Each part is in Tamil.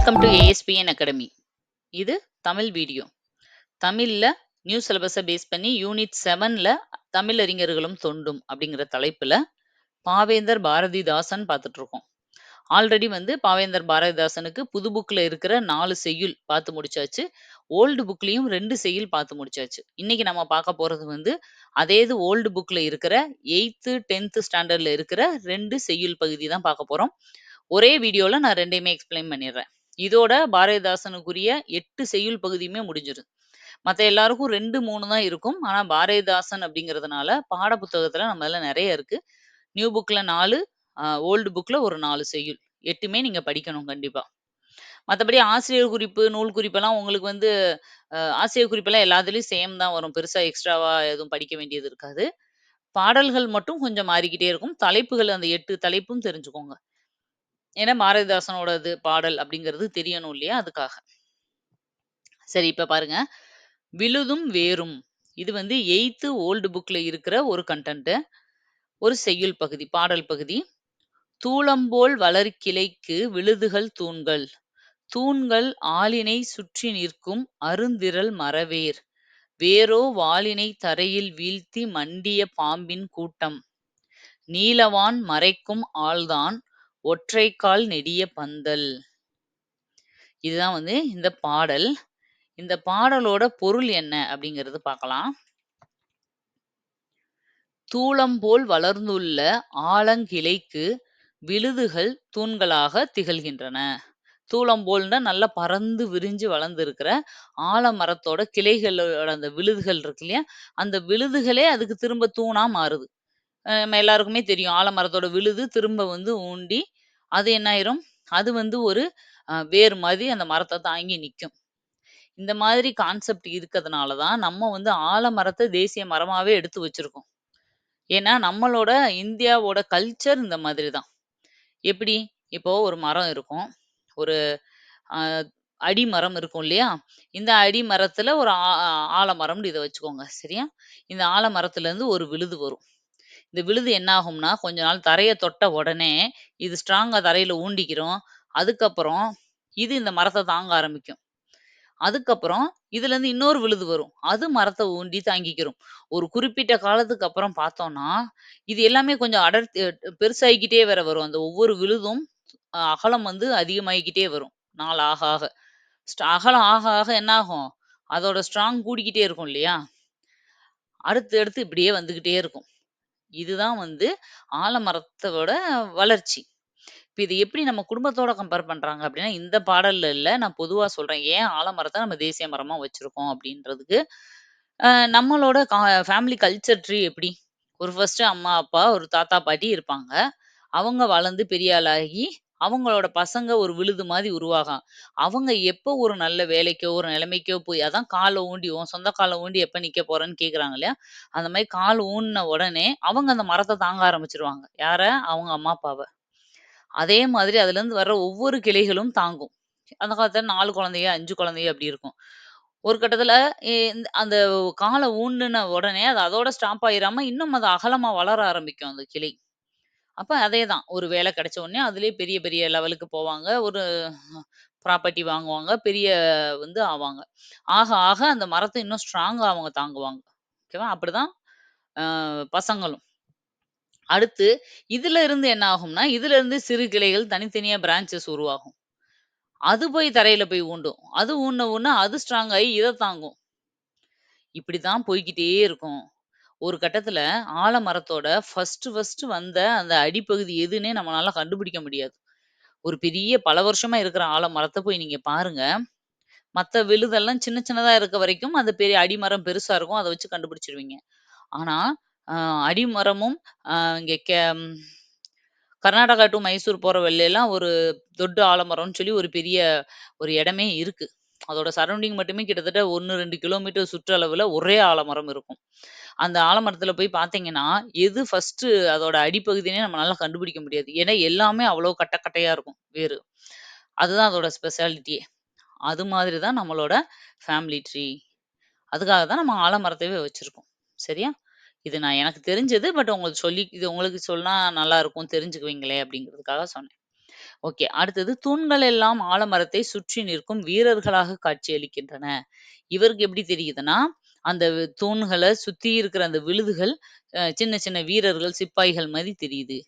வெல்கம் டு ஏஎஸ்பிஎன் அகாடமி இது தமிழ் வீடியோ. தமிழ்ல நியூ சிலபஸை பேஸ் பண்ணி யூனிட் செவன்ல தமிழ் அறிஞர்களும் தொண்டும் அப்படிங்கிற தலைப்புல பாவேந்தர் பாரதிதாசன் பார்த்துட்ருக்கோம். ஆல்ரெடி வந்து பாவேந்தர் பாரதிதாசனுக்கு புது புக்ல இருக்கிற நாலு செய்யுள் பார்த்து முடிச்சாச்சு. ஓல்டு புக்லயும் ரெண்டு செய்யுள் பார்த்து முடிச்சாச்சு. இன்னைக்கு நம்ம பார்க்க போறது வந்து அதே இது ஓல்டு புக்ல இருக்கிற எயித்து டென்த்து ஸ்டாண்டர்ட்ல இருக்கிற ரெண்டு செய்யுள் பகுதி தான் பார்க்க போறோம். ஒரே வீடியோவில் நான் ரெண்டையுமே எக்ஸ்பிளைன் பண்ணிடுறேன். இதோட பாரதிதாசனுக்குரிய எட்டு செய்யுள் பகுதியுமே முடிஞ்சிரும். மத்த எல்லாருக்கும் ரெண்டு மூணு தான் இருக்கும். ஆனா பாரதிதாசன் அப்படிங்கிறதுனால பாட புத்தகத்துல நம்ம எல்லாம் நிறைய இருக்கு. நியூ புக்ல நாலு ஓல்டு புக்ல ஒரு நாலு செய்யுள். எட்டுமே நீங்க படிக்கணும் கண்டிப்பா. மற்றபடி ஆசிரியர் குறிப்பு நூல் குறிப்பெல்லாம் உங்களுக்கு வந்து ஆசிரியர் குறிப்பெல்லாம் எல்லாத்துலயும் சேம் தான் வரும். பெருசா எக்ஸ்ட்ராவா எதுவும் படிக்க வேண்டியது இருக்காது. பாடல்கள் மட்டும் கொஞ்சம் மாறிக்கிட்டே இருக்கும். தலைப்புகள் அந்த எட்டு தலைப்பும் தெரிஞ்சுக்கோங்க. ஏன்னா பாரதிதாசனோடது பாடல் அப்படிங்கிறது தெரியணும் இல்லையா? அதுக்காக. சரி இப்ப பாருங்க. விழுதும் வேறும். இது வந்து எயித்து ஓல்டு புக்ல இருக்கிற ஒரு கண்டென்ட் ஒரு செய்யுள் பகுதி பாடல் பகுதி. தூளம்போல் வளர் கிளைக்கு விழுதுகள் தூண்கள். தூண்கள் ஆளினை சுற்றி நிற்கும் அருந்திரல் மரவேர். வேரோ வாளினை தரையில் வீழ்த்தி மண்டிய பாம்பின் கூட்டம். நீலவான் மறைக்கும் ஆள்தான் ஒற்றைக்கால் நெடிய பந்தல். இதுதான் வந்து இந்த பாடல். இந்த பாடலோட பொருள் என்ன அப்படிங்கறது பார்க்கலாம். தூளம் போல் வளர்ந்துள்ள ஆலங்கிளைக்கு விழுதுகள் தூண்களாக திகழ்கின்றன. தூளம் போல்னா நல்லா பறந்து விரிஞ்சு வளர்ந்துருக்கிற ஆலமரத்தோட கிளைகளோட அந்த விழுதுகள் இருக்கு இல்லையா? அந்த விழுதுகளே அதுக்கு திரும்ப தூணா மாறுது. நம்ம எல்லாருக்குமே தெரியும். ஆலமரத்தோட விழுது திரும்ப வந்து ஊண்டி அது என்ன ஆயிரும் அது வந்து ஒரு வேர் மாதிரி அந்த மரத்தை தாங்கி நிக்கும். இந்த மாதிரி கான்செப்ட் இருக்கிறதுனால தான் நம்ம வந்து ஆலமரத்தை தேசிய மரமாவே எடுத்து வச்சிருக்கோம். ஏன்னா நம்மளோட இந்தியாவோட கல்ச்சர் இந்த மாதிரி தான் எப்படி? இப்போ ஒரு மரம் இருக்கும். ஒரு ஆஹ், அடிமரம் இருக்கும் இல்லையா? இந்த அடிமரத்துல ஒரு ஆ- ஆ- ஆலமரம்னு இதை வச்சுக்கோங்க சரியா? இந்த ஆலமரத்துல இருந்து ஒரு விழுது வரும். இந்த விழுது என்ன ஆகும்னா கொஞ்ச நாள் தரையை தொட்ட உடனே இது ஸ்ட்ராங்காக தரையில ஊண்டிக்கிறோம். அதுக்கப்புறம் இது இந்த மரத்தை தாங்க ஆரம்பிக்கும். அதுக்கப்புறம் இதுல இருந்து இன்னொரு விழுது வரும். அது மரத்தை ஊண்டி தாங்கிக்கிறோம். ஒரு குறிப்பிட்ட காலத்துக்கு அப்புறம் பார்த்தோம்னா இது எல்லாமே கொஞ்சம் அடர்த்தி பெருசாகிக்கிட்டே வேற வரும். அந்த ஒவ்வொரு விழுதும் அஹ் அகலம் வந்து அதிகமாகிக்கிட்டே வரும். நாள் ஆக ஆக. அகலம் ஆக ஆக என்ன ஆகும் அதோட ஸ்ட்ராங் கூடிக்கிட்டே இருக்கும் இல்லையா? அடுத்து அடுத்து இப்படியே வந்துகிட்டே இருக்கும். இதுதான் வந்து ஆலமரத்தோட வளர்ச்சி. இப்போ இது எப்படி நம்ம குடும்பத்தோட கம்பேர் பண்றாங்க அப்படின்னா இந்த பாடல்ல இல்லை நான் பொதுவா சொல்றேன் ஏன் ஆலமரத்தை நம்ம தேசிய மரமா வச்சிருக்கோம் அப்படின்றதுக்கு அஹ் நம்மளோட ஃபேமிலி கல்ச்சர் ட்ரீ எப்படி? ஒரு ஃபர்ஸ்ட் அம்மா அப்பா ஒரு தாத்தா பாட்டி இருப்பாங்க. அவங்க வளர்ந்து பெரிய ஆளாகி அவங்களோட பசங்க ஒரு விழுது மாதிரி உருவாகும் அவங்க எப்போ ஒரு நல்ல வேலைக்கோ ஒரு நிலைமைக்கோ போய் அதான் காலை ஊண்டி உன் சொந்த காலை ஊண்டி எப்ப நிக்க போறேன்னு கேட்குறாங்க இல்லையா? அந்த மாதிரி கால் ஊன்ன உடனே அவங்க அந்த மரத்தை தாங்க ஆரம்பிச்சிருவாங்க. யார? அவங்க அம்மா அப்பாவை. அதே மாதிரி அதுல இருந்து வர்ற ஒவ்வொரு கிளைகளும் தாங்கும். அந்த காலத்துல நாலு குழந்தைய அஞ்சு குழந்தைய அப்படி இருக்கும். ஒரு கட்டத்துல எ- இந்த- அந்த காலை ஊண்டுன உடனே அது அதோட ஸ்டாப் ஆயிராம இன்னும் அது அகலமா வளர ஆரம்பிக்கும் அந்த கிளை. அப்ப அதேதான். ஒரு வேலை கிடைச்ச உடனே அதுலயே பெரிய பெரிய லெவலுக்கு போவாங்க. ஒரு ப்ராப்பர்ட்டி வாங்குவாங்க. பெரிய வந்து ஆவாங்க. ஆக ஆக அந்த மரத்தை இன்னும் ஸ்ட்ராங்கா அவங்க தாங்குவாங்க. ஓகேவா அப்படிதான் ஆஹ் பசங்களும். அடுத்து இதுல இருந்து என்ன ஆகும்னா இதுல இருந்து சிறு கிளைகள் தனித்தனியா பிரான்ச்சஸ் உருவாகும். அது போய் தரையில போய் ஊண்டும். அது ஊன்ன ஊன்ன அது ஸ்ட்ராங் ஆகி இதை தாங்கும். இப்படித்தான் போய்க்கிட்டே இருக்கும். ஒரு கட்டத்துல ஆலமரத்தோட ஃபர்ஸ்ட் ஃபர்ஸ்ட் வந்த அந்த அடிப்பகுதி எதுன்னே நம்மளால கண்டுபிடிக்க முடியாது. ஒரு பெரிய பல வருஷமா இருக்கிற ஆலமரத்தை போய் நீங்க பாருங்க. மத்த விழுதெல்லாம் சின்ன சின்னதா இருக்க வரைக்கும் அது பெரிய அடிமரம் பெருசா இருக்கும். அதை வச்சு கண்டுபிடிச்சிருவீங்க. ஆனா ஆஹ் அடிமரமும் ஆஹ் இங்க கே கர்நாடகா டு மைசூர் போற வழியெல்லாம் ஒரு தொட்டு ஆலமரம்னு சொல்லி ஒரு பெரிய ஒரு இடமே இருக்கு. அதோட சரௌண்டிங் மட்டுமே கிட்டத்தட்ட ஒன்று ரெண்டு கிலோமீட்டர் சுற்றளவுல ஒரே ஆலமரம் இருக்கும். அந்த ஆலமரத்துல போய் பார்த்தீங்கன்னா எது ஃபர்ஸ்ட் அதோட அடிப்பகுதினே நம்மளால கண்டுபிடிக்க முடியாது. ஏன்னா எல்லாமே அவ்வளோ கட்ட கட்டையா இருக்கும் வேறு. அதுதான் அதோட ஸ்பெஷாலிட்டியே அது மாதிரி தான் நம்மளோட ஃபேமிலி ட்ரீ அதுக்காக தான் நம்ம ஆலமரத்தவே வச்சிருக்கோம். சரியா? இது நான் எனக்கு தெரிஞ்சது பட் உங்களுக்கு சொல்லி இது உங்களுக்கு சொன்னா நல்லா இருக்கும் தெரிஞ்சுக்குவீங்களே அப்படிங்கிறதுக்காக சொன்னேன். ஓகே. அடுத்தது தூண்கள் எல்லாம் ஆலமரத்தை சுற்றி நிற்கும் வீரர்களாக காட்சியளிக்கின்றன. இவருக்கு எப்படி தெரியுதுன்னா, அந்த தூண்கள சுத்தி இருக்கிற அந்த விழுதுகள் சின்ன சின்ன வீரர்கள், சிப்பாய்கள் மாதிரி தெரியுது.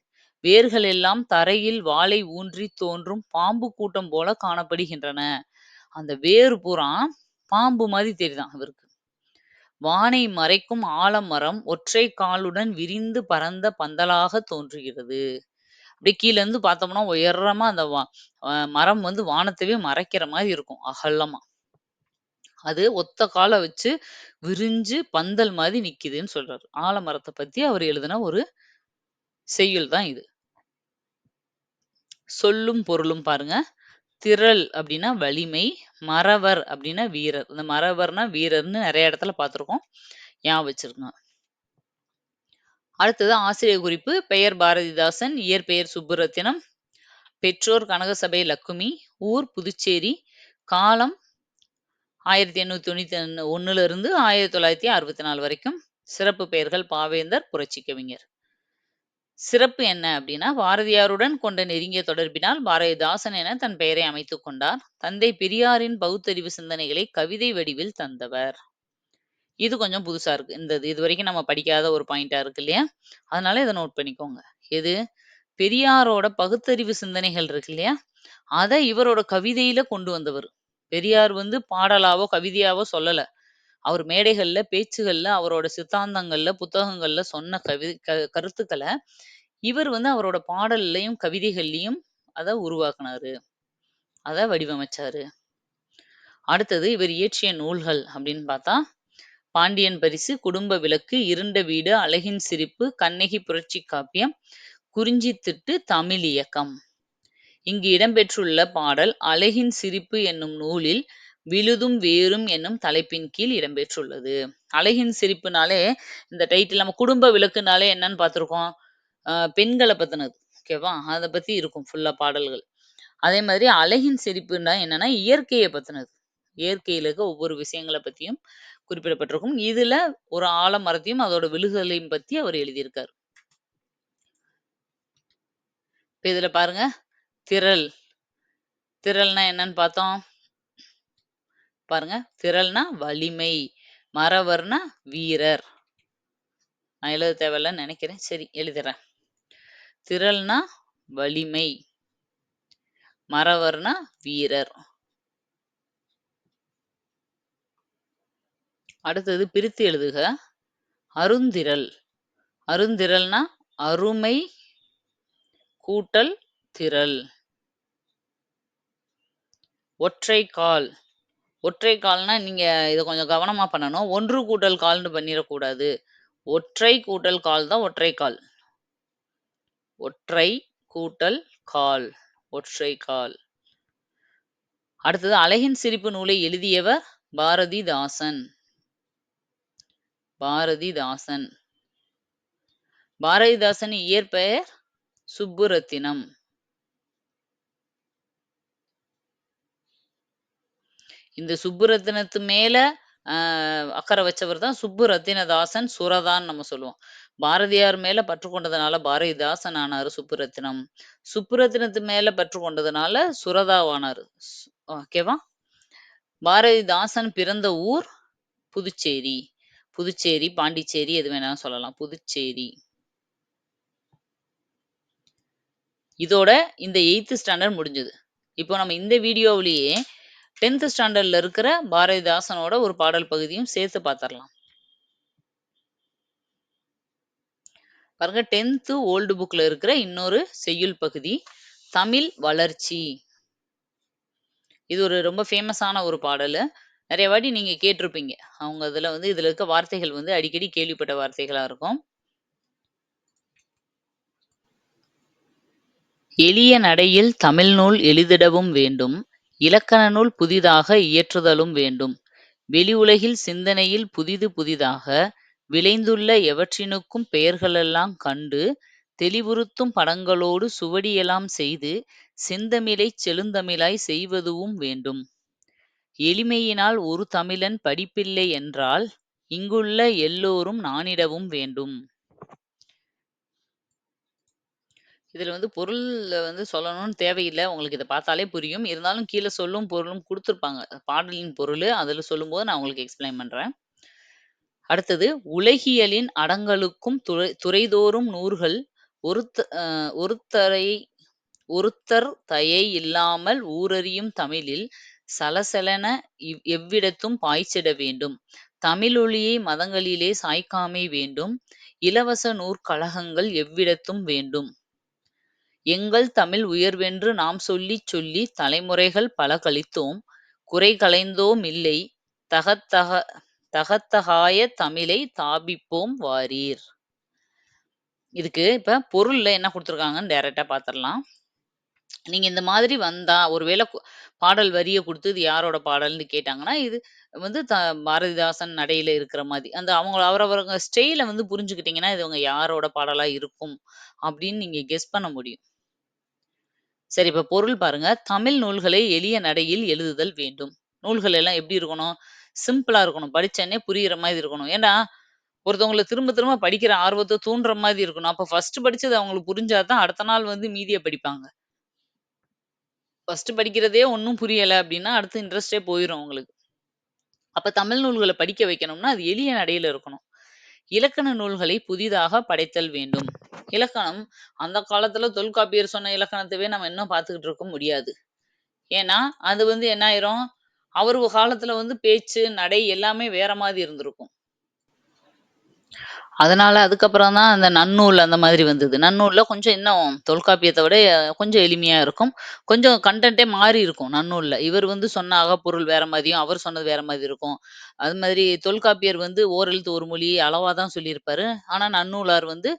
வேர்கள் எல்லாம் தரையில் வாளை ஊன்றி தோன்றும் பாம்பு கூட்டம் போல காணப்படுகின்றன. அந்த வேர் பூரா பாம்பு மாதிரி தெரியுதான் இவருக்கு. வானை மறைக்கும் ஆலமரம் ஒற்றை காலுடன் விரிந்து பரந்த பந்தலாக தோன்றுகிறது. அப்படியே கீழ இருந்து பார்த்தோம்னா, உயரமா அந்த மரம் வந்து வானத்தவே மறைக்கிற மாதிரி இருக்கும், அகலமா. அது ஒத்த கால வச்சு விரிஞ்சு பந்தல் மாரி நிக்குதுன்னு சொல்றாரு. ஆலமரத்த பத்தி அவர் எழுதின ஒரு செய்யுள் தான் இது. சொல்லும் பொருளும் பாருங்க. திரள் அப்படின்னா வலிமை, மறவர் அப்படின்னா வீரர். இந்த மறவர்னா வீரர்ன்னு நெறைய இடத்துல பார்த்துருக்கோம். ஞாபகம் வச்சிருக்கோம் அடுத்தது ஆசிரியர் குறிப்பு. பெயர் பாரதிதாசன், இயற்பெயர் சுப்புரத்தினம், பெற்றோர் கனகசபை லக்குமி, ஊர் புதுச்சேரி, காலம் 1891 இருந்து 1964 வரைக்கும். சிறப்பு பெயர்கள் பாவேந்தர், புரட்சி கவிஞர். சிறப்பு என்ன அப்படின்னா, பாரதியாருடன் கொண்ட நெருங்கிய தொடர்பினால் பாரதிதாசன் என தன் பெயரை அமைத்துக் கொண்டார். தந்தை பெரியாரின் பகுத்தறிவு சிந்தனைகளை கவிதை வடிவில் தந்தவர். இது கொஞ்சம் புதுசா இருக்கு. இந்த இது வரைக்கும் நம்ம படிக்காத ஒரு பாயிண்டா இருக்கு இல்லையா? அதனால இத நோட் பண்ணிக்கோங்க. எது? பெரியாரோட பகுத்தறிவு சிந்தனைகள் இருக்கு இல்லையா? அதை இவரோட கவிதையில கொண்டு வந்தவர். பெரியார் வந்து பாடலாவோ, கவிதையாவோ சொல்லல. அவர் மேடைகள்ல, பேச்சுகள்ல, அவரோட சித்தாந்தங்கள்ல, புத்தகங்கள்ல சொன்ன கவி க கருத்துக்களை இவர் வந்து அவரோட பாடல்லயும், கவிதைகள்லயும் அத உருவாக்குனாரு. அத வடிவமைச்சாரு. அடுத்தது இவர் இயற்றிய நூல்கள் அப்படின்னு பார்த்தா, பாண்டியன் பரிசு, குடும்ப விளக்கு, இருண்ட வீடு, அழகின் சிரிப்பு, கண்ணகி புரட்சி காப்பியம், குறிஞ்சித்திட்டு, தமிழ் இயக்கம். இங்கு இடம்பெற்றுள்ள பாடல் அழகின் சிரிப்பு என்னும் நூலில் விழுதும் வேரும் என்னும் தலைப்பின் கீழ் இடம்பெற்றுள்ளது. அழகின் சிரிப்புனாலே இந்த டைட்டில் நம்ம குடும்ப விளக்குனாலே என்னன்னு பார்த்துருக்கோம். பெண்களை பத்தினது. ஓகேவா? அதை பத்தி இருக்கும் ஃபுல்லா பாடல்கள். அதே மாதிரி அழகின் சிரிப்புன்னா என்னன்னா, இயற்கையை பத்தினது. இயற்கையில இருக்க ஒவ்வொரு விஷயங்களை பத்தியும் குறிப்பிடப்பட்டிருக்கும். இதுல ஒரு ஆலமரத்தையும், அதோட விழுகுதலையும் பத்தி அவர் எழுதியிருக்காரு. இப்ப இதுல பாருங்க. திரள் திரள்னா என்னன்னு பார்த்தோம்? பாருங்க. திரள்னா வலிமை. மறவர்னா வீரர். நான் எழுத தேவையில்லன்னு நினைக்கிறேன் சரி எழுதுறேன். திரள்னா வலிமை. மறவர்னா வீரர். அடுத்தது பிரித்து எழுதுக. அருந்திரல் அருந்திரல்னா அருமை கூட்டல் திறல். ஒற்றை கால். ஒற்றை கால்னா நீங்க இதை கொஞ்சம் கவனமா பண்ணணும். ஒன்று கூட்டல் கால்ன்னு பண்ணிடக்கூடாது ஒற்றை கூட்டல் கால் தான் ஒற்றை கால். ஒற்றை கூட்டல் கால். ஒற்றை கால். அடுத்தது அழகின் சிரிப்பு நூலை எழுதியவர் பாரதிதாசன். பாரதிதாசன். பாரதிதாசன் இயற்பெயர் சுப்புரத்தினம். இந்த சுப்புரத்தினத்து மேல ஆஹ் அக்கறை வச்சவர் தான் சுப்புரத்தினதாசன், சுரதான்னு நம்ம சொல்லுவோம். பாரதியார் மேல பற்று கொண்டதுனால பாரதிதாசன் ஆனாரு சுப்புரத்தினம். சுப்புரத்தினத்து மேல பற்று கொண்டதுனால சுரதாவானாரு. ஓகேவா? பாரதிதாசன் பிறந்த ஊர் புதுச்சேரி. புதுச்சேரி, பாண்டிச்சேரி எது வேணாலும் சொல்லலாம். புதுச்சேரி. இதோட இந்த எயித்து ஸ்டாண்டர்ட் முடிஞ்சது. இப்போ நம்ம இந்த வீடியோவிலேயே 10த் ஸ்டாண்டர்ட்ல இருக்கிற பாரதிதாசனோட ஒரு பாடல் பகுதியும் சேர்த்து பார்த்துடலாம் பாருங்க 10த் ஓல்டு புக்ல இருக்கிற இன்னொரு செய்யுள் பகுதி. தமிழ் வளர்ச்சி. இது ஒரு ரொம்ப ஃபேமஸான ஒரு பாடலு. நிறைய வாட்டி நீங்க கேட்டிருப்பீங்க. அவங்க இதுல வந்து இதுல இருக்க வார்த்தைகள் வந்து அடிக்கடி கேள்விப்பட்ட வார்த்தைகளா இருக்கும். எளிய நடையில் தமிழ் நூல் எளிதிடவும் வேண்டும். இலக்கண நூல் புதிதாக இயற்றுதலும் வேண்டும். வெளி உலகில் சிந்தனையில் புதிது புதிதாக விளைந்துள்ள எவற்றினுக்கும் பெயர்களெல்லாம் கண்டு தெளிவுறுத்தும் படங்களோடு சுவடியெல்லாம் செய்து செந்தமிழைச் செழுந்தமிழாய் செய்வதுவும் வேண்டும். எளிமையினால் ஒரு தமிழன் படிப்பில்லை என்றால் இங்குள்ள எல்லோரும் நாணிடவும் வேண்டும். இதுல வந்து பொருள்ல வந்து சொல்லணும்னு தேவையில்ல. உங்களுக்கு இத பார்த்தாலே புரியும். இருந்தாலும் கீழ சொல்லும் பொருளும் கொடுத்துருப்பாங்க பாடலின் பொருளு அதுல சொல்லும்போது நான் உங்களுக்கு எக்ஸ்பிளைன் பண்றேன். அடுத்தது உலகியலின் அடங்கலுக்கும் துறை துறைதோறும் நூற்கள் ஒருத்த அ ஒருத்தரை ஒருத்தர் தயை இல்லாமல் ஊரறியும் தமிழில் சலசலென இவ் எவ்விடத்தும் பாய்ச்சிட வேண்டும். தமிழொலியை மதங்களிலே சாய்க்காமை வேண்டும். இலவச நூற்கழகங்கள் எவ்விடத்தும் வேண்டும். எங்கள் தமிழ் உயர்வென்று நாம் சொல்லிச் சொல்லித் தலைமுறைகள் பல கழித்தோம். குறை களைந்தோமில்லை தகத்தக தகத்தகாய தமிழைத் தாபிப்போம் வாரீர். இதுக்கு இப்ப பொருள்ல என்ன கொடுத்துருக்காங்கன்னு டைரக்டா பாத்திரலாம். நீங்க இந்த மாதிரி வந்தா ஒருவேளை பாடல் வரிய கொடுத்து இது யாரோட பாடல்ன்னு கேட்டாங்கன்னா, இது வந்து த பாரதிதாசன் நடையில இருக்கிற மாதிரி அந்த அவங்க அவரவங்க ஸ்டைல வந்து புரிஞ்சுக்கிட்டீங்கன்னா, இது இவங்க யாரோட பாடலா இருக்கும் அப்படின்னு நீங்க கெஸ் பண்ண முடியும். சரி இப்ப பொருள் பாருங்க. தமிழ் நூல்களை எளிய நடையில் எழுதுதல் வேண்டும். நூல்கள் எல்லாம் எப்படி இருக்கணும்? சிம்பிளா இருக்கணும். படிச்சோனே புரியுற மாதிரி இருக்கணும். ஏன்னா, ஒருத்தவங்கள திரும்ப திரும்ப படிக்கிற ஆர்வத்தை தூண்டுற மாதிரி இருக்கணும். அப்ப ஃபர்ஸ்ட் படிச்சது அவங்களுக்கு புரிஞ்சாதான் அடுத்த நாள் வந்து மீதியை படிப்பாங்க. ஃபர்ஸ்ட் படிக்கிறதே ஒன்றும் புரியலை அப்படின்னா, அடுத்து இன்ட்ரெஸ்ட்டே போயிடும் அவங்களுக்கு. அப்ப தமிழ் நூல்களை படிக்க வைக்கணும்னா, அது எளிய நடையில இருக்கணும். இலக்கண நூல்களை புதிதாக படைத்தல் வேண்டும். இலக்கணம் அந்த காலத்துல தொல்காப்பியர் சொன்ன இலக்கணத்தவே நம்ம இன்னும் பார்த்துக்கிட்டு இருக்க முடியாது. ஏன்னா, அது வந்து என்ன ஆயிரும், அவர் காலத்துல வந்து பேச்சு, நடை எல்லாமே வேற மாதிரி இருந்திருக்கும். அதனால அதுக்கப்புறம் தான் அந்த நன்னூல் அந்த மாதிரி வந்தது. நன்னூல்ல கொஞ்சம் இன்னும் தொல்காப்பியத்தை விட கொஞ்சம் எளிமையா இருக்கும். கொஞ்சம் கன்டென்ட்டே மாறி இருக்கும் நன்னூல்ல. இவர் வந்து சொன்ன அகப்பொருள் வேற மாதிரியும், அவர் சொன்னது வேற மாதிரி இருக்கும். அது மாதிரி தொல்காப்பியர் வந்து ஓரெழுத்து ஒரு மொழி அளவாக தான் சொல்லியிருப்பாரு. ஆனா நன்னூலார் வந்து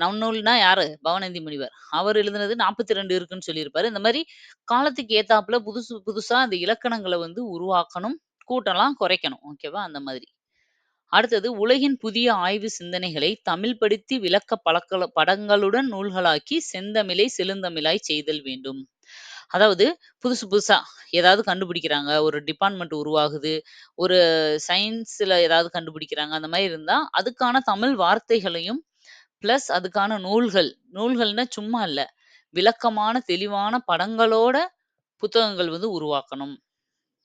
நன்னூல்னா யாரு? பவனந்தி முனிவர். அவர் எழுதினது 42 இருக்குன்னு சொல்லியிருப்பாரு. இந்த மாதிரி காலத்துக்கு ஏத்தாப்புல புதுசு புதுசா அந்த இலக்கணங்களை வந்து உருவாக்கணும். கூட்டலாம், குறைக்கணும். ஓகேவா? அந்த மாதிரி. அடுத்தது உலகின் புதிய ஆய்வு சிந்தனைகளை தமிழ் படுத்தி விளக்க பழக்க படங்களுடன் நூல்களாக்கி செந்தமிழை செழுந்தமிழாய் செய்தல் வேண்டும். அதாவது புதுசு புதுசா ஏதாவது கண்டுபிடிக்கிறாங்க. ஒரு டிபார்ட்மெண்ட் உருவாகுது. ஒரு சயின்ஸ்ல ஏதாவது கண்டுபிடிக்கிறாங்க. அந்த மாதிரி இருந்தா, அதுக்கான தமிழ் வார்த்தைகளையும் பிளஸ் அதுக்கான நூல்கள். நூல்கள்னா சும்மா இல்ல. விளக்கமான தெளிவான படங்களோட புத்தகங்கள் வந்து உருவாக்கணும்.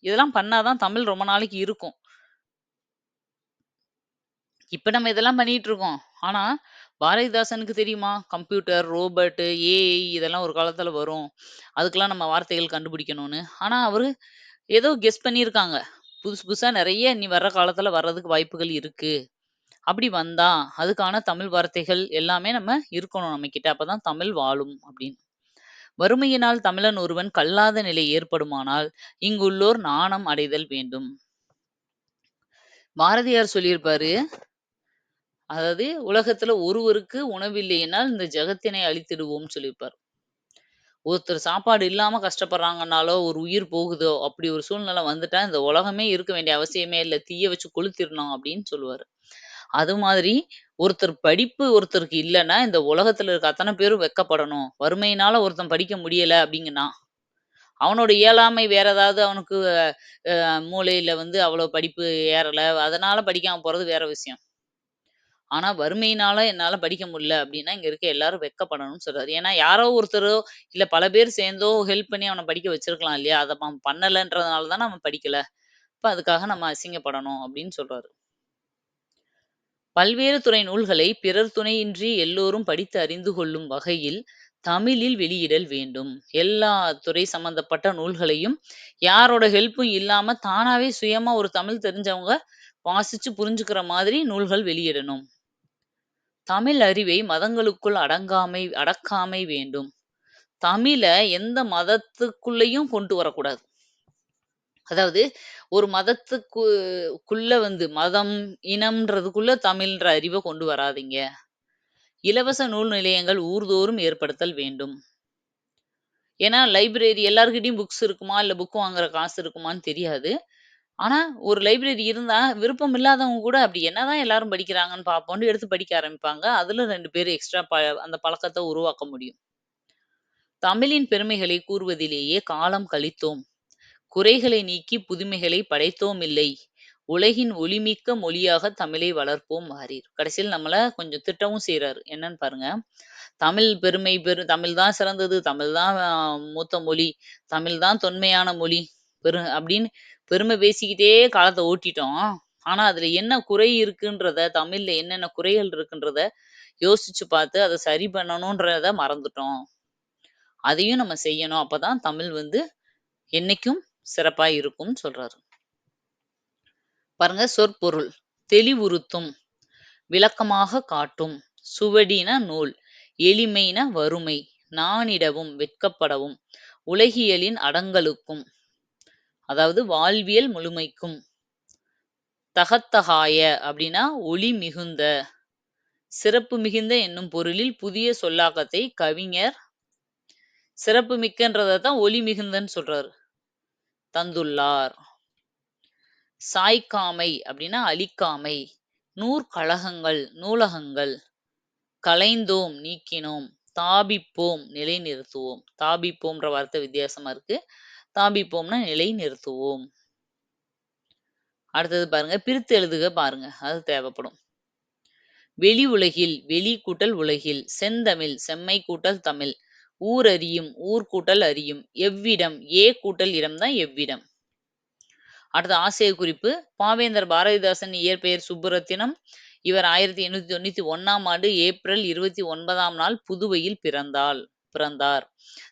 இதெல்லாம் பண்ணாதான் தமிழ் ரொம்ப நாளைக்கு இருக்கும். இப்ப நம்ம இதெல்லாம் பண்ணிட்டு இருக்கோம். ஆனா, பாரதிதாசனுக்கு தெரியுமா? கம்ப்யூட்டர், ரோபோட், ஏஐ இதெல்லாம் ஒரு காலத்துல வரும். அதுக்கெல்லாம் நம்ம வார்த்தைகள் கண்டுபிடிக்கணும்னு. ஆனா, அவரு ஏதோ கெஸ் பண்ணியிருக்காங்க. புதுசு புதுசா நெறைய இனி வர்ற காலத்துல வர்றதுக்கு வாய்ப்புகள் இருக்கு. அப்படி வந்தா, அதுக்கான தமிழ் வார்த்தைகள் எல்லாமே நம்ம இருக்கணும் நம்மகிட்ட. அப்பதான் தமிழ் வாழும் அப்படின்னு. வறுமையினால் தமிழன் ஒருவன் கல்லாத நிலை ஏற்படுமானால், இங்குள்ளோர் நாணம் அடைதல் வேண்டும். பாரதியார் சொல்லியிருப்பாரு. அதாவது உலகத்துல ஒருவருக்கு உணவில்லையினால் இந்த ஜெகத்தினை அழித்திடுவோம்னு சொல்லியிருப்பார். ஒருத்தர் சாப்பாடு இல்லாம கஷ்டப்படுறாங்கனாலோ ஒரு உயிர் போகுதோ, அப்படி ஒரு சூழ்நிலை வந்துட்டா இந்த உலகமே இருக்க வேண்டிய அவசியமே இல்ல. தீய வச்சு கொளுத்திடணும் அப்படின்னு சொல்லுவாரு. அது மாதிரி ஒருத்தர் படிப்பு ஒருத்தருக்கு இல்லன்னா, இந்த உலகத்துல இருக்க அத்தனை பேரும் வெக்கப்படணும் வறுமையினால ஒருத்தன் படிக்க முடியல அப்படிங்கன்னா, அவனோட இயலாமை வேற ஏதாவது அவனுக்கு மூளையில வந்து அவ்வளோ படிப்பு ஏறல. அதனால படிக்காம போறது வேற விஷயம். ஆனா வறுமையினால என்னால படிக்க முடியல அப்படின்னா, இங்க இருக்க எல்லாரும் வெட்கப்படணும்னு சொல்றாரு. ஏன்னா யாரோ ஒருத்தரோ, இல்ல பல பேர் சேர்ந்தோ ஹெல்ப் பண்ணி அவன படிக்க வச்சிருக்கலாம் இல்லையா? அத அவன் பண்ணலன்றதுனால அவன் படிக்கல. அப்ப அதுக்காக நம்ம அசிங்கப்படணும் அப்படின்னு சொல்றாரு. பல்வேறு துறை நூல்களை பிறர் துணையின்றி எல்லோரும் படித்து அறிந்து கொள்ளும் வகையில் தமிழில் வெளியிடல் வேண்டும். எல்லா துறை சம்பந்தப்பட்ட நூல்களையும் யாரோட ஹெல்ப்பும் இல்லாம தானாவே சுயமா ஒரு தமிழ் தெரிஞ்சவங்க வாசிச்சு புரிஞ்சுக்கிற மாதிரி நூல்கள் வெளியிடணும். தமிழ் அறிவை மதங்களுக்குள் அடங்காமை அடக்காமை வேண்டும். தமிழ எந்த மதத்துக்குள்ளேயும் கொண்டு வரக்கூடாது. அதாவது ஒரு மதத்துக்கு குள்ள வந்து மதம், இனம்ன்றதுக்குள்ள தமிழ்ன்ற அறிவை கொண்டு வராதீங்க. இலவச நூல் நிலையங்கள் ஊர்தோறும் ஏற்படுத்தல் வேண்டும். ஏன்னா லைப்ரரி எல்லாருக்கிட்டையும் புக்ஸ் இருக்குமா? இல்ல புக் வாங்குற காசு இருக்குமான்னு தெரியாது. ஆனா, ஒரு லைப்ரரி இருந்தா விருப்பம் இல்லாதவங்க கூட அப்படி என்னதான் எல்லாரும் படிக்கிறாங்கன்னு பார்ப்போம்ன்னு எடுத்து படிக்க ஆரம்பிப்பாங்க. அதுல 2 பேர் எக்ஸ்ட்ரா ப அந்த பழக்கத்த உருவாக்க முடியும். தமிழின் பெருமைகளை கூறுவதிலேயே காலம் கழித்தோம். குறைகளை நீக்கி புதுமைகளை படைத்தோமில்லை. உலகின் ஒளிமிக்க மொழியாக தமிழை வளர்ப்போம் வாரீர். கடைசியில நம்மள கொஞ்சம் திட்டவும் செய்றாரு. என்னன்னு பாருங்க. தமிழ் பெருமை பெரு தமிழ் தான் சிறந்தது, தமிழ் தான் அ மூத்த மொழி, தமிழ் தான் தொன்மையான மொழி, பெரு அப்படின்னு பெருமை பேசிக்கிட்டே காலத்தை ஓட்டிட்டோம். ஆனா, அதுல என்ன குறை இருக்குன்றத, தமிழ்ல என்னென்ன குறைகள் இருக்குன்றத யோசிச்சு பார்த்து, அத சரி பண்ணணும்ன்றத மறந்துட்டோம். அதையும் நம்ம செய்யணும். அப்பதான் தமிழ் வந்து என்னைக்கும் சிறப்பா இருக்கும்னு சொல்றாரு. பாருங்க சொற்பொருள். தெளிவுறுத்தும், விளக்கமாக காட்டும், சுவடின நூல், எளிமைன வறுமை, நாணிடவும், வெட்கப்படவும், உலகியலின் அடங்கலுக்கும், அதாவது வாழ்வியல் முழுமைக்கும், தகத்தகாய அப்படின்னா ஒளி மிகுந்த, சிறப்பு மிகுந்த என்னும் பொருளில் புதிய சொல்லாக்கத்தை கவிஞர் சிறப்பு மிக்கன்றதை தான் ஒளி மிகுந்தன்னு சொல்றாரு. தந்துள்ளார். சாய்க்காமை அப்படின்னா அழிக்காமை, நூற்கழகங்கள், நூலகங்கள், கலைந்தோம் நீக்கினோம், தாபிப்போம், நிலைநிறுத்துவோம். தாபிப்போம்ன்ற வார்த்தை வித்தியாசமா இருக்கு. தாபிப்போம்னு நிலை நிறுத்துவோம் அடுத்தது பாருங்க, பிரித்து எழுதுக பாருங்க. அது தேவைப்படும். வெளி உலகில், வெளி கூட்டல் உலகில், செந்தமிழ், செம்மை கூட்டல் தமிழ், ஊர் அறியும், ஊர் கூட்டல் அறியும், எவ்விடம், ஏ கூட்டல் இடம் தான் எவ்விடம். அடுத்த ஆசிரிய குறிப்பு பாவேந்தர் பாரதிதாசன் இயற்பெயர் சுப்புரத்தினம் இவர் ஆயிரத்தி எண்ணூத்தி தொண்ணூத்தி ஒன்னாம் ஆண்டு ஏப்ரல் இருபத்தி ஒன்பதாம் நாள் புதுவையில் பிறந்தாள் பிறந்தார்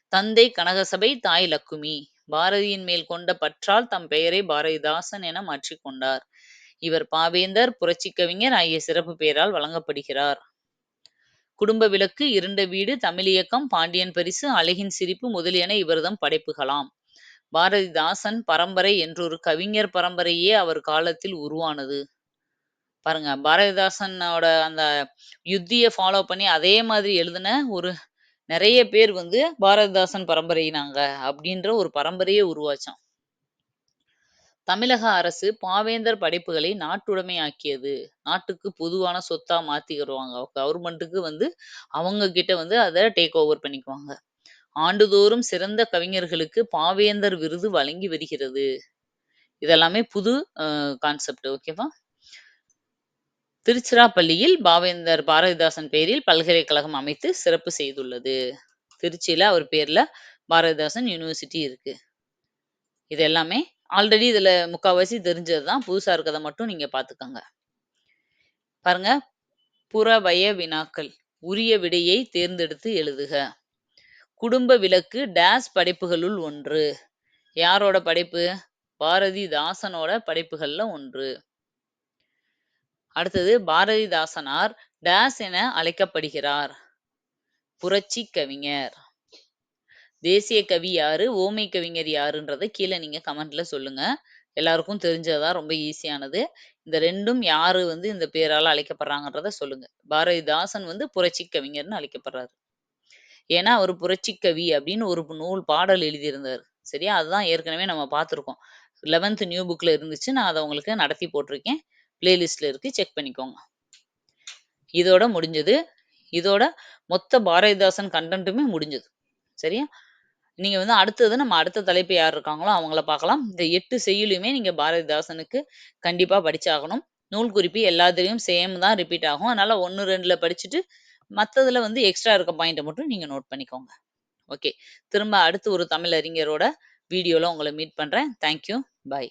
தந்தை கனகசபை தாய் லக்குமி பாரதியின் மேல் கொண்ட பற்றால் தம் பெயரை பாரதிதாசன் என மாற்றிக்கொண்டார் இவர் பாவேந்தர் புரட்சி கவிஞர் ஆகிய சிறப்பு பெயரால் வழங்கப்படுகிறார். குடும்ப விளக்கு இருண்ட வீடு தமிழியக்கம் பாண்டியன் பரிசு அழகின் சிரிப்பு முதலியன இவர்தம் படைப்புகளாம். பாரதிதாசன் பரம்பரை என்றொரு கவிஞர் பரம்பரையே அவர் காலத்தில் உருவானது. பாருங்க பாரதிதாசனோட அந்த யுத்தியை ஃபாலோ பண்ணி அதே மாதிரி எழுதின ஒரு நிறைய பேர் வந்து பாரதிதாசன் பரம்பரையினாங்க அப்படின்ற ஒரு பரம்பரையே உருவாச்சான். தமிழக அரசு பாவேந்தர் படைப்புகளை நாட்டுடைமையாக்கியது. நாட்டுக்கு பொதுவான சொத்தா மாத்திக்கிடுவாங்க. கவர்மெண்ட்டுக்கு வந்து அவங்க கிட்ட வந்து அதை டேக் ஓவர் பண்ணிக்குவாங்க. ஆண்டுதோறும் சிறந்த கவிஞர்களுக்கு பாவேந்தர் விருது வழங்கி வருகிறது. இதெல்லாமே புது கான்செப்ட் ஓகேவா திருச்சிராப்பள்ளியில் பாவேந்தர் பாரதிதாசன் பெயரில் பல்கலைக்கழகம் அமைத்து சிறப்பு செய்துள்ளது. திருச்சியில அவர் பேர்ல பாரதிதாசன் யூனிவர்சிட்டி இருக்கு. இது எல்லாமே ஆல்ரெடி இதுல முக்காவாசி தெரிஞ்சதுதான். புதுசா இருக்கதை மட்டும் நீங்க பாத்துக்கோங்க. பாருங்க. புறவய வினாக்கள் உரிய விடையை தேர்ந்தெடுத்து எழுதுக. குடும்ப விளக்கு டேஸ் படைப்புகளுள் ஒன்று. யாரோட படைப்பு? பாரதிதாசனோட படைப்புகள்ல ஒன்று. அடுத்தது பாரதிதாசனார் டேஸ் என அழைக்கப்படுகிறார். புரட்சி கவிஞர். தேசிய கவி யாரு? ஓமை கவிஞர் யாருன்றதை கீழே நீங்க கமெண்ட்ல சொல்லுங்க. எல்லாருக்கும் தெரிஞ்சதா ரொம்ப ஈஸியானது இந்த ரெண்டும் யாரு வந்து இந்த பேரால அழைக்கப்படுறாங்கன்றத சொல்லுங்க. பாரதிதாசன் வந்து புரட்சி கவிஞர்னு அழைக்கப்படுறாரு. ஏன்னா அவர் புரட்சி கவி அப்படின்னு ஒரு நூல் பாடல் எழுதியிருந்தார். சரியா? அதுதான் ஏற்கனவே நம்ம பார்த்துருக்கோம். லெவன்த் நியூ புக்ல இருந்துச்சு. நான் அதை உங்களுக்கு நடத்தி போட்டிருக்கேன். பிளேலிஸ்ட்ல இருக்கு. செக் பண்ணிக்கோங்க. இதோட முடிஞ்சது. இதோட மொத்த பாரதிதாசன் கண்டென்ட்டுமே முடிஞ்சது. சரியா? நீங்கள் வந்து அடுத்தது நம்ம அடுத்த தலைப்பு யார் இருக்காங்களோ அவங்கள பார்க்கலாம். இந்த எட்டு செய்யுளுமே நீங்கள் பாரதிதாசனுக்கு கண்டிப்பாக படிச்சாகணும். நூல் குறிப்பு எல்லாத்துலேயும் சேம் தான் ரிப்பீட் ஆகும். அதனால் ஒன்று ரெண்டில் படிச்சுட்டு மற்றதில் வந்து எக்ஸ்ட்ரா இருக்க பாயிண்ட்டை மட்டும் நீங்கள் நோட் பண்ணிக்கோங்க. ஓகே திரும்ப அடுத்து ஒரு தமிழ் அறிஞரோட வீடியோவில் உங்களை மீட் பண்ணுறேன் தேங்க்யூ பாய்